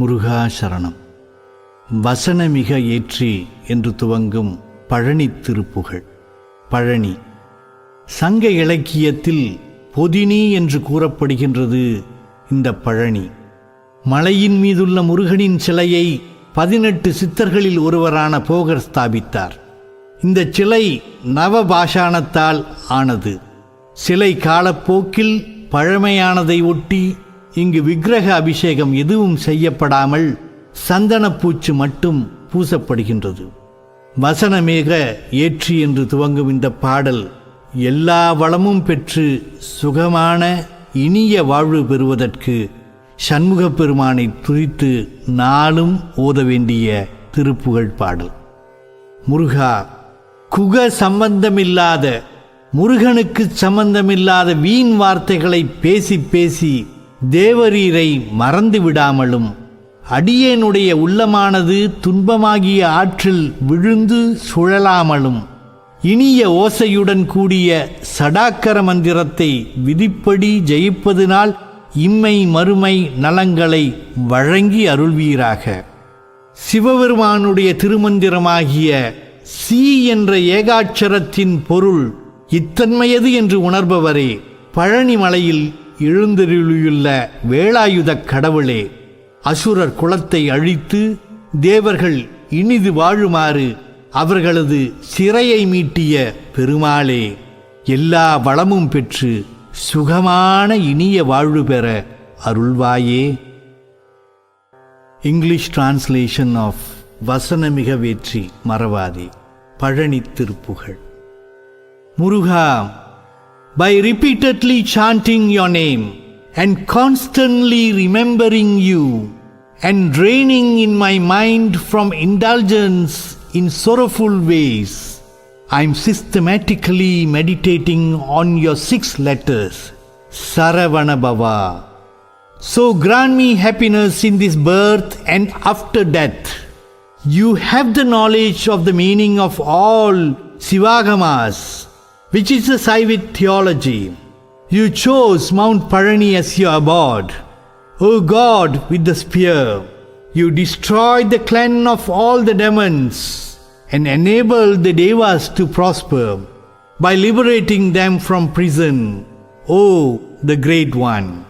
முருகா சரணம் வசனமிக ஏற்றி என்று துவங்கும் பழனி திருப்புகழ் பழனி சங்க இலக்கியத்தில் பொதினி என்று கூறப்படுகின்றது இந்த பழனி. மலையின் மீதுள்ள முருகனின் சிலையை பதினெட்டு சித்தர்களில் ஒருவரான போகர் ஸ்தாபித்தார். இந்த சிலை நவபாஷாணத்தால் ஆனது. சிலை காலப்போக்கில் பழமையானதை ஒட்டி இங்கு விக்கிரக அபிஷேகம் எதுவும் செய்யப்படாமல் சந்தனப்பூச்சு மட்டும் பூசப்படுகின்றது. வசனமேக ஏற்றி என்று துவங்கும் இந்த பாடல் எல்லா வளமும் பெற்று சுகமான இனிய வாழ்வு பெறுவதற்கு சண்முகப் பெருமானை துதித்து நாளும் ஓத வேண்டிய திருப்புகழ் பாடல். முருகா குக சம்பந்தமில்லாத முருகனுக்கு சம்பந்தமில்லாத வீண் வார்த்தைகளை பேசி பேசி தேவரீரை மறந்து விடாமலும் அடியேனுடைய உள்ளமானது துன்பமாகிய ஆற்றில் விழுந்து சுழலாமலும் இனிய ஓசையுடன் கூடிய சடாக்கர மந்திரத்தை விதிப்படி ஜெயிப்பதினால் இம்மை மறுமை நலங்களை வழங்கி அருள்வீராக. சிவபெருமானுடைய திருமந்திரமாகிய சி என்ற ஏகாட்சரத்தின் பொருள் இத்தன்மையது என்று உணர்பவரே பழனிமலையில் எழுந்தருளியுள்ள வேலாயுதக் கடவுளே அசுரர் குலத்தை அழித்து தேவர்கள் இனிது வாழுமாறு அவர்களது சிறையை மீட்டிய பெருமாளே எல்லா வளமும் பெற்று சுகமான இனிய வாழ்வு பெற அருள்வாயே. இங்கிலீஷ் டிரான்ஸ்லேஷன் ஆஃப் வசனமிக வெற்றி மறவாதே பழனி திருப்புகழ் முருகா by repeatedly chanting your name and constantly remembering you and draining in my mind from indulgence in sorrowful ways, I'm systematically meditating on your six letters, Saravanabhava. So grant me happiness in this birth and after death. You have the knowledge of the meaning of all Sivagamas, which is a Saivid theology. You chose Mount Parani as your abode. O God with the spear, you destroyed the clan of all the demons and enabled the Devas to prosper by liberating them from prison. O the Great One.